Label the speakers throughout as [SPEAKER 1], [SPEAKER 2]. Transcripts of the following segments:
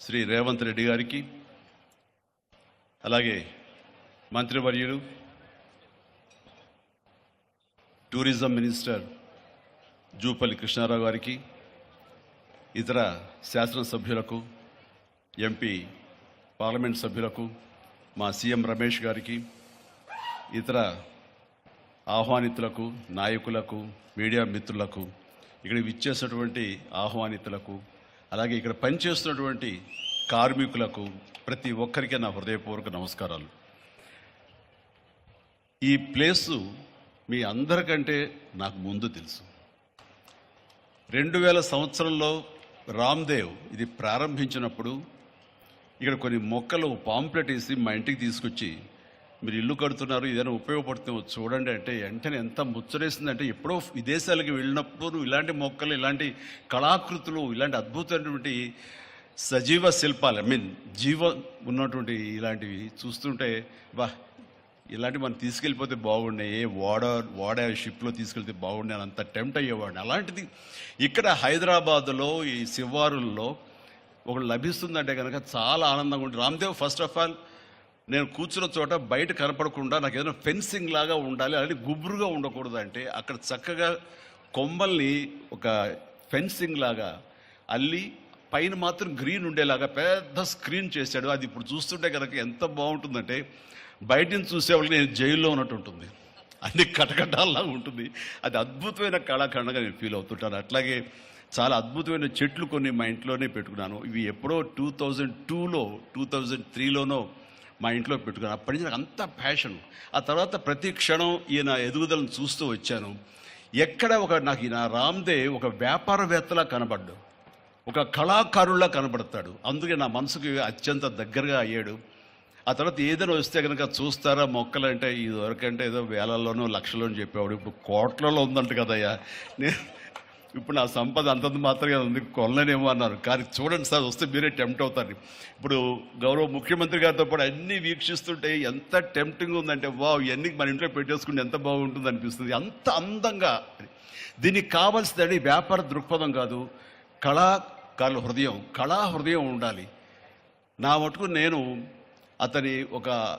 [SPEAKER 1] శ్రీ రేవంత్ రెడ్డి గారికి అలాగే మంత్రివర్యులు టూరిజం మినిస్టర్ జూపల్లి కృష్ణారావు గారికి ఇతర శాసనసభ్యులకు ఎంపీ పార్లమెంట్ సభ్యులకు మా సీఎం రమేష్ గారికి ఇతర ఆహ్వానితులకు నాయకులకు మీడియా మిత్రులకు ఇక్కడ విచ్చేసినటువంటి ఆహ్వానితులకు అలాగే ఇక్కడ పనిచేస్తున్నటువంటి కార్మికులకు ప్రతి ఒక్కరికి నా హృదయపూర్వక నమస్కారాలు. ఈ ప్లేసు మీ అందరికంటే నాకు ముందు తెలుసు. రెండు వేల సంవత్సరంలో రామ్దేవ్ ఇది ప్రారంభించినప్పుడు ఇక్కడ కొన్ని మొక్కలు పాంప్లెట్ వేసి మా ఇంటికి తీసుకొచ్చి మీరు ఇల్లు కడుతున్నారు ఏదైనా ఉపయోగపడుతుందో చూడండి అంటే వెంటనే ఎంత ముచ్చరేసిందంటే ఎప్పుడో విదేశాలకు వెళ్ళినప్పుడు ఇలాంటి మొక్కలు ఇలాంటి కళాకృతులు ఇలాంటి అద్భుతమైనటువంటి సజీవ శిల్పాలు ఐ మీన్ జీవ ఉన్నటువంటి ఇలాంటివి చూస్తుంటే బా ఇలాంటివి మనం తీసుకెళ్ళిపోతే బాగుండే ఏ ఓడ ఓడ షిప్లో తీసుకెళ్తే బాగుండే అని అంత టెంప్ట్ అయ్యేవాడిని. అలాంటిది ఇక్కడ హైదరాబాద్లో ఈ శివారుల్లో ఒకటి లభిస్తుందంటే కనుక చాలా ఆనందంగా ఉంటుంది. రామ్దేవ్ ఫస్ట్ ఆఫ్ ఆల్ నేను కూర్చున్న చోట బయట కనపడకుండా నాకు ఏదైనా ఫెన్సింగ్ లాగా ఉండాలి అలాంటి గుబురుగా ఉండకూడదు అంటే అక్కడ చక్కగా కొమ్మల్ని ఒక ఫెన్సింగ్ లాగా అల్లి పైన మాత్రం గ్రీన్ ఉండేలాగా పెద్ద స్క్రీన్ చేశాడు. అది ఇప్పుడు చూస్తుంటే కనుక ఎంత బాగుంటుందంటే బయట నుంచి చూసేవాళ్ళకి నేను జైల్లో ఉన్నట్టు ఉంటుంది. అన్ని కటకటాల్లా ఉంటుంది. అది అద్భుతమైన కళాఖండగా నేను ఫీల్ అవుతుంటాను. అట్లాగే చాలా అద్భుతమైన చెట్లు కొన్ని మా ఇంట్లోనే పెట్టుకున్నాను. ఇవి ఎప్పుడో టూ థౌజండ్ టూలో టూ థౌజండ్ త్రీలోనో మా ఇంట్లో పెట్టుకుని అప్పటి నుంచి నాకు అంత ప్యాషన్ ఆ తర్వాత ప్రతి క్షణం ఈయన ఎదుగుదలను చూస్తూ వచ్చాను. ఎక్కడ ఒక నాకు ఈయన రామ్దేవ్ ఒక వ్యాపారవేత్తలా కనబడ్డు ఒక కళాకారుల్లా కనబడతాడు. అందుకే నా మనసుకి అత్యంత దగ్గరగా అయ్యాడు. ఆ తర్వాత ఏదైనా వస్తే కనుక చూస్తారా మొక్కలు అంటే ఇది వరకంటే ఏదో వేలల్లోనూ లక్షలోనూ చెప్పేవాడు. ఇప్పుడు కోట్లలో ఉందంట కదయ్యా. నేను ఇప్పుడు నా సంపద అంతంత మాత్రమే ఉంది కొనలేనేమో అన్నారు. కానీ చూడండి సార్ వస్తే మీరే టెంప్ట్ అవుతారు. ఇప్పుడు గౌరవ ముఖ్యమంత్రి గారితో పాటు అన్ని వీక్షిస్తుంటే ఎంత టెంప్టింగ్ ఉందంటే వా ఇవన్నీ మన ఇంట్లో పెట్టేసుకుంటే ఎంత బాగుంటుంది అనిపిస్తుంది. అంత అందంగా. దీనికి కావాల్సిందండి వ్యాపార దృక్పథం కాదు కళాకారుల హృదయం. కళా హృదయం ఉండాలి. నా మటుకు నేను అతని ఒక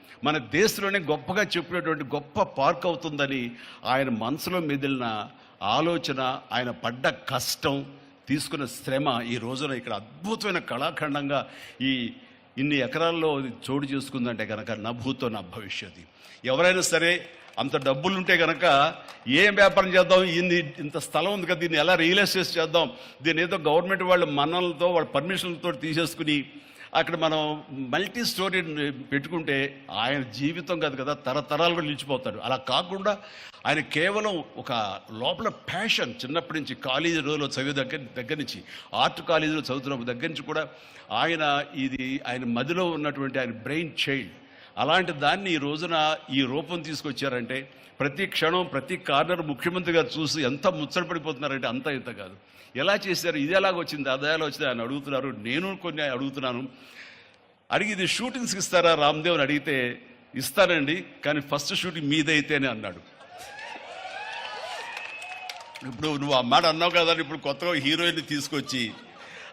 [SPEAKER 1] మన దేశంలోనే గొప్పగా చెప్పినటువంటి గొప్ప పార్క్ అవుతుందని ఆయన మనసులో మెదిలిన ఆలోచన ఆయన పడ్డ కష్టం తీసుకున్న శ్రమ ఈ రోజున ఇక్కడ అద్భుతమైన కళాఖండంగా ఈ ఇన్ని ఎకరాల్లో చోటు చేసుకుందంటే కనుక నా భూతో నా భవిష్యత్తు. ఎవరైనా సరే అంత డబ్బులు ఉంటే కనుక ఏం వ్యాపారం చేద్దాం? ఇన్ని ఇంత స్థలం ఉంది కదా దీన్ని ఎలా రియల్ ఎస్టేట్ చేద్దాం? దీన్ని ఏదో గవర్నమెంట్ వాళ్ళ మన్నలతో వాళ్ళ పర్మిషన్లతో తీసేసుకుని అక్కడ మనం మల్టీ స్టోరీ పెట్టుకుంటే ఆయన జీవితం కాదు కదా తరతరాలు కూడా నిలిచిపోతాడు. అలా కాకుండా ఆయన కేవలం ఒక లోపల ప్యాషన్ చిన్నప్పటి నుంచి కాలేజీ రోజులో చదివే దగ్గర దగ్గర నుంచి ఆర్ట్ కాలేజీలో చదువుతున్న దగ్గర నుంచి కూడా ఆయన ఇది ఆయన మదిలో ఉన్నటువంటి ఆయన బ్రెయిన్ చైల్డ్ అలాంటి దాన్ని ఈ రోజున ఈ రూపం తీసుకొచ్చారంటే ప్రతి క్షణం ప్రతి కార్నర్ ముఖ్యమంత్రి గారు చూసి ఎంత ముచ్చటపడిపోతున్నారంటే అంత ఇంత కాదు. ఎలా చేశారు? ఇది ఎలాగొచ్చింది అది ఎలా వచ్చింది? అని అడుగుతున్నారు. నేను కొన్ని అడుగుతున్నాను. అడిగి ఇది షూటింగ్స్కి ఇస్తారా? రామ్దేవ్ అని అడిగితే ఇస్తానండి కానీ ఫస్ట్ షూటింగ్ మీదైతేనే అన్నాడు. ఇప్పుడు నువ్వు ఆ మాట అన్నావు కదా ఇప్పుడు కొత్తగా హీరోయిన్ తీసుకొచ్చి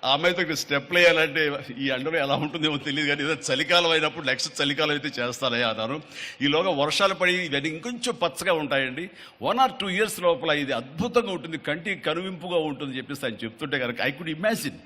[SPEAKER 1] ఆ అమ్మాయితో ఇక్కడ స్టెప్లు వేయాలంటే ఈ ఎండలో ఎలా ఉంటుందేమో తెలియదు కానీ ఏదో చలికాలం అయినప్పుడు నెక్స్ట్ చలికాలం అయితే చేస్తానే అన్నాను ఈలోగా వర్షాలు పడి ఇవన్నీ ఇంకొంచెం పచ్చగా ఉంటాయండి. వన్ ఆర్ టూ ఇయర్స్ లోపల ఇది అద్భుతంగా ఉంటుంది. కంటికి కనువింపుగా ఉంటుంది చెప్పేసి ఆయన చెప్తుంటే కనుక ఐ కుడ్ ఇమాజిన్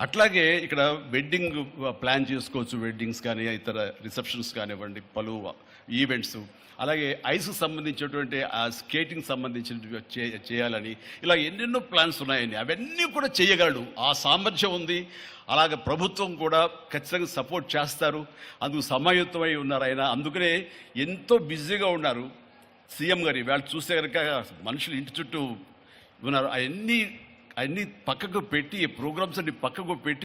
[SPEAKER 1] అట్లాగే ఇక్కడ వెడ్డింగ్ ప్లాన్ చేసుకోవచ్చు వెడ్డింగ్స్ కానీ ఇతర రిసెప్షన్స్ కానివ్వండి పలు ఈవెంట్స్ అలాగే ఐస్ సంబంధించినటువంటి ఆ స్కేటింగ్ సంబంధించిన చే- చేయాలని ఇలా ఎన్నెన్నో ప్లాన్స్ ఉన్నాయండి. అవన్నీ కూడా చేయగలడు. ఆ సామర్థ్యం ఉంది. అలాగే ప్రభుత్వం కూడా ఖచ్చితంగా సపోర్ట్ చేస్తారు. అందుకు సమాయుత్తమై ఉన్నారు ఆయన. అందుకనే ఎంతో బిజీగా ఉన్నారు. సీఎం గారి వాళ్ళు చూస్తే కనుక మనుషులు ఇంటి చుట్టూ ఉన్నారు. అవన్నీ అన్ని పక్కకు పెట్టి ప్రోగ్రామ్స్ అన్ని పక్కకు పెట్టి